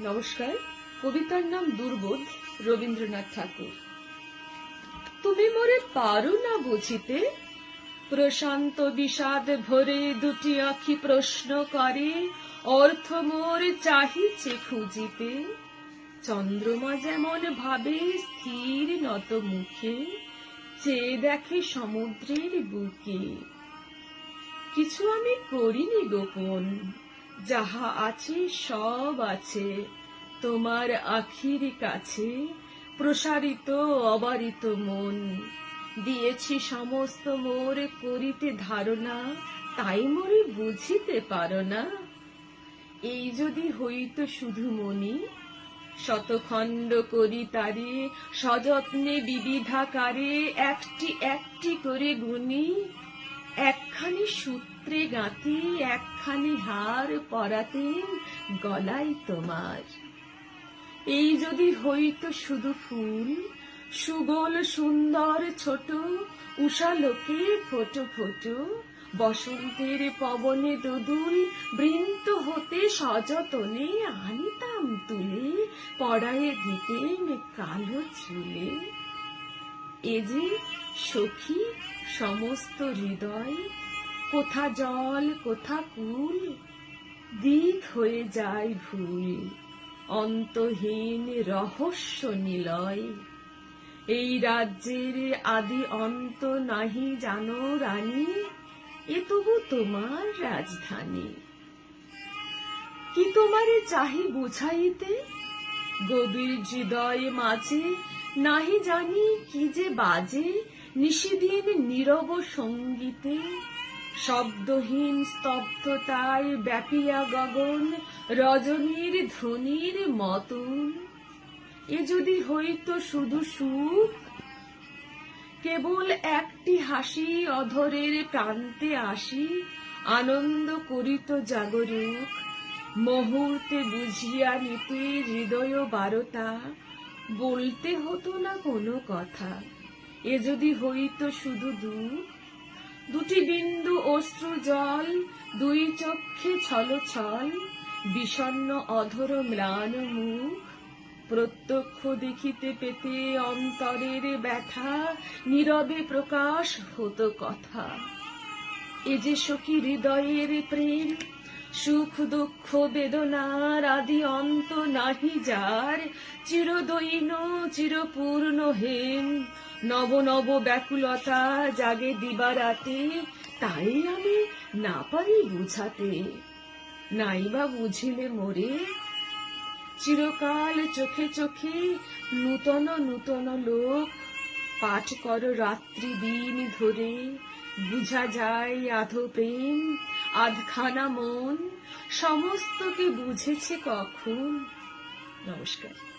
নমস্কার, কবিতার নাম দুর্বোধ, রবীন্দ্রনাথ ঠাকুর। তুমি মোরে পারো না বুঝিতে? প্রশান্ত বিষাদ ভরে দুটি আখি প্রশ্ন করে, অর্থ মোর চাহিছে খুঁজিতে। চন্দ্রমা যেমন ভাবে স্থির নত মুখে চেয়ে দেখে সমুদ্রের বুকে। কিছু আমি করিনি গোপন যাহা আছে, সব আছে। তোমার আখির কাছে প্রসারিত, অবারিত মন। দিয়েছি সমস্ত মোর করিতে ধারণা, তাই মোরে বুঝিতে পারো না। এই যদি হইত শুধু মনি, শতখণ্ড করি তারে, সযত্নে বিবিধাকারে একটি একটি করে গুনি একখানি সূত্রে গাঁথি, একখানি হার পরাতে গলায় তোমার। এই যদি হইত শুধু ফুল, সুগোল সুন্দর ছোট উষালোকে ফোটো ফোটো, বসন্তের পবনে দোদুল, বৃন্ত হতে সযতনে আনিতাম তুলে, পড়ায়ে দিতেন কালো চুলে। এ যে সখী সমস্ত হৃদয়, কোথা জল, কোথা কুল, দিক হয়ে যায় ভুল, অন্তহীন রহস্য নিলয়। এই রাজ্যের আদি অন্ত নাহি জানো রানী, এ তবু তোমার রাজধানী। কি তোমারে চাহি বুঝাইতে? গভীর হৃদয় মাঝে নাহি জানি কি যে বাজে নিশিদিন নীরব সঙ্গীতে, শব্দহীন স্তব্ধতায় ব্যাপিয়া গগন রজনীর ধ্বনির মতন। এ যদি হইত শুধু সুখ, কেবল একটি হাসি অধরের প্রান্তে আসি, আনন্দ করিত জাগরুক মুহূর্তে বুঝিয়া নিতে হৃদয় বারতা, বলতে হতো না কোনো কথা। এ যদি হইত শুধু দুঃখ দুটি বিন্দু অশ্রু জল, দুই চক্ষে ছল ছল বিষণ্ণ অধর ম্লান মুখ, প্রত্যক্ষ দেখিতে পেতে অন্তরের ব্যথা, নীরবে প্রকাশ হতো কথা। এ যে সখী হৃদয়ের প্রেম সুখ, দুঃখ বেদনার আদি অন্ত নাহি যার। চিরদৈন, চিরপূর্ণ নব নব ব্যাকুলতা জাগে দিবারাতে। তাই আমি না পারি বুঝাতে। নাইবা বুঝিলে মোরে। চিরকাল চোখে চোখে নূতন নূতন লোক। পাঠ কর রাত্রি দিন ধরে। বুঝা যায় আধো প্রেম। আধখানা মন সমস্তকে বুঝেছে কখন। নমস্কার।